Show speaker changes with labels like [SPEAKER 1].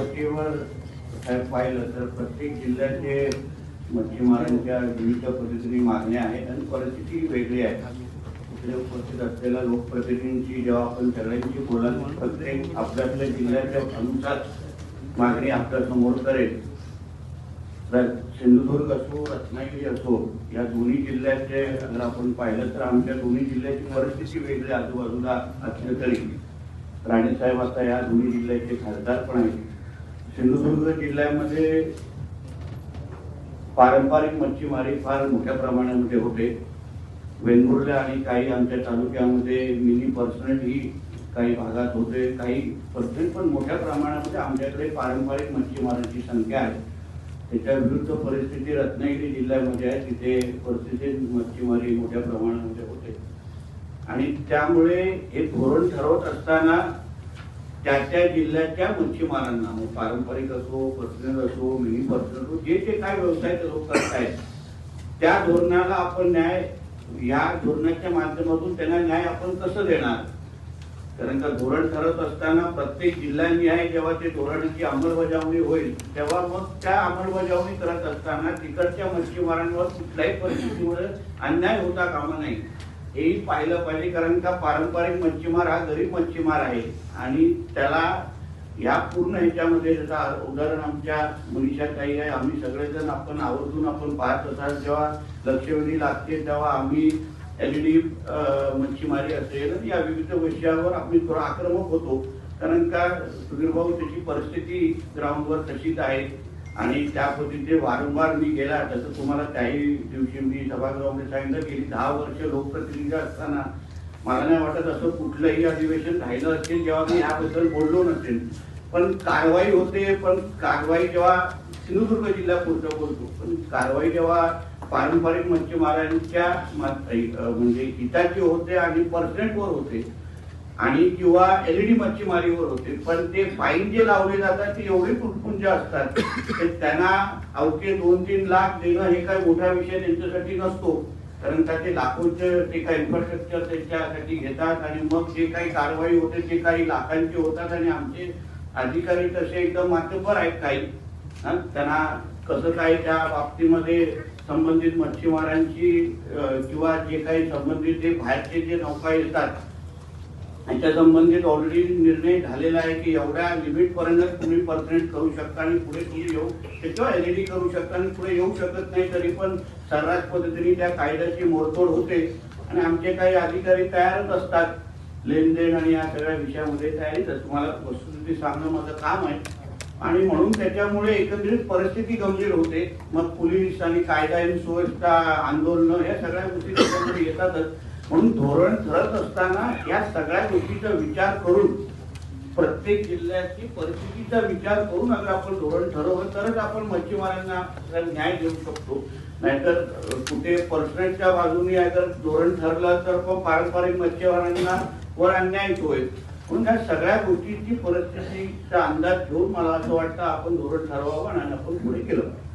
[SPEAKER 1] साहेब पाहिलं तर प्रत्येक जिल्ह्याचे मच्छीमारांच्या विविध पद्धतीने मागण्या आहेत आणि परिस्थिती वेगळी आहे. तिकडे उपस्थित असलेल्या लोकप्रतिनिधींची जेव्हा आपण सगळ्यांची बोलाल प्रत्येक आपल्यातल्या जिल्ह्याच्या अनुसार मागणी आपल्यासमोर करेल. तर सिंधुदुर्ग असो रत्नागिरी असो या दोन्ही जिल्ह्याचे जर आपण पाहिलं तर आमच्या दोन्ही जिल्ह्याची परिस्थिती वेगळी आजूबाजूला असली तरी. राणेसाहेब आता या दोन्ही जिल्ह्याचे खासदार पण आहेत. सिंधुदुर्ग जिल्ह्यामध्ये पारंपरिक मच्छीमारी फार मोठ्या प्रमाणामध्ये होते. वेंगुर्ला आणि काही आमच्या तालुक्यामध्ये मिनी पर्सनल ही काही भागात होते. काही पर्सेंट पण मोठ्या प्रमाणामध्ये आमच्याकडे पारंपरिक मच्छीमारांची संख्या आहे. त्याच्या विरुद्ध परिस्थिती रत्नागिरी जिल्ह्यामध्ये आहे. तिथे परिस्थिती मच्छीमारी मोठ्या प्रमाणामध्ये होते. आणि त्यामुळे हे धोरण ठरवत असताना त्या त्या जिल्ह्याच्या मच्छीमारांना मग पारंपरिक असो पर्सनल असो मिनी पर्सनल असो जे जे काय व्यवसाय लोक करतायत त्या धोरणाला आपण न्याय या धोरणाच्या माध्यमातून त्यांना न्याय आपण कसं देणार? कारण का धोरण ठरत असताना प्रत्येक जिल्हानिहाय आहे जेव्हा ते धोरणाची अंमलबजावणी होईल तेव्हा मग त्या अंमलबजावणी करत असताना तिकडच्या मच्छीमारांवर कुठल्याही परिस्थितीमुळे अन्याय होता कामा नाही हेही पाहिलं पाहिजे कारण का पारंपरिक मच्छीमार हा गरीब मच्छीमार आहे. आणि त्याला या पूर्ण ह्याच्यामध्ये जसं उदाहरण आमच्या मनीषा काही आहे. आम्ही सगळेजण आपण आवर्जून आपण पाहत असाल जेव्हा लक्षवेधी लागते तेव्हा आम्ही एल डी मच्छीमारी असेल या विविध विषयावर आम्ही थोडा आक्रमक होतो. कारण का सुधीर भाऊ त्याची परिस्थिती ग्राउंडवर तशीच आहे. आणि त्या पद्धतीने वारंवार मी गेला. तसं तुम्हाला त्याही दिवशी मी सभागृहामध्ये सांगितलं गेली दहा वर्ष लोकप्रतिनिधी असताना मला नाही वाटत असं कुठलंही अधिवेशन राहिलं असेल जेव्हा मी याबद्दल बोललो नसेल. पण कारवाई होते पण कारवाई जेव्हा सिंधुदुर्ग जिल्हा पुरतं बोलतो पण कारवाई जेव्हा पारंपरिक मच्छीमारांच्या म्हणजे हिताची होते आणि पर्सेंटवर होते आणि किंवा एलईडी मच्छीमारीवर होते पण ते फाईन जे लावले जातात ते एवढे तुटपुंज असतात त्यांना अवघे दोन तीन लाख देणं हे काही मोठा विषय त्यांच्यासाठी नसतो. कारण का ते लाखोचं ते काही इन्फ्रास्ट्रक्चर त्यांच्यासाठी घेतात आणि मग जे काही कारवाई होते ते काही लाखांचे होतात आणि आमचे अधिकारी तसे एकदम माध्यमपर आहेत काही. त्यांना कसं काय त्या बाबतीमध्ये संबंधित मच्छीमारांची किंवा जे काही संबंधित जे बाहेरचे जे नौका येतात त्या संबंधित ऑलरेडी निर्णय झालेला आहे की एवढ्या लिमिट पर्यंत तुम्ही परसेंट करू शकता आणि पुढे तुम्ही येऊ त्याच्यावर एलईडी करू शकता आणि पुढे येऊ शकत नाही तरी पण सर्रास पद्धतीने त्या कायद्याची मोडतोड होते. आणि आमचे काही अधिकारी तयारच असतात. लेनदेन आणि या सगळ्या विषयामध्ये तयारीच तुम्हाला वस्तुस्थिती सांगणं माझं काम आहे. आणि म्हणून त्याच्यामुळे एकंदरीत परिस्थिती गंभीर होते. मग पोलीस आणि कायदा आणि सुव्यवस्था आंदोलन या सगळ्या गोष्टी त्याच्यामध्ये येतातच. म्हणून धोरण ठरत असताना या सगळ्या गोष्टीचा विचार करून प्रत्येक जिल्ह्याची परिस्थितीचा विचार करून अगर आपण धोरण ठरवलं तरच आपण मच्छीमारांना न्याय देऊ शकतो. नाहीतर कुठे पर्सनलच्या बाजूने अगर धोरण ठरलं तर पारंपरिक मच्छीमारांना वर अन्याय होईल. म्हणून या सगळ्या गोष्टींची परिस्थितीचा अंदाज घेऊन मला असं वाटतं आपण धोरण ठरवावं आणि आपण पुढे केलं पाहिजे.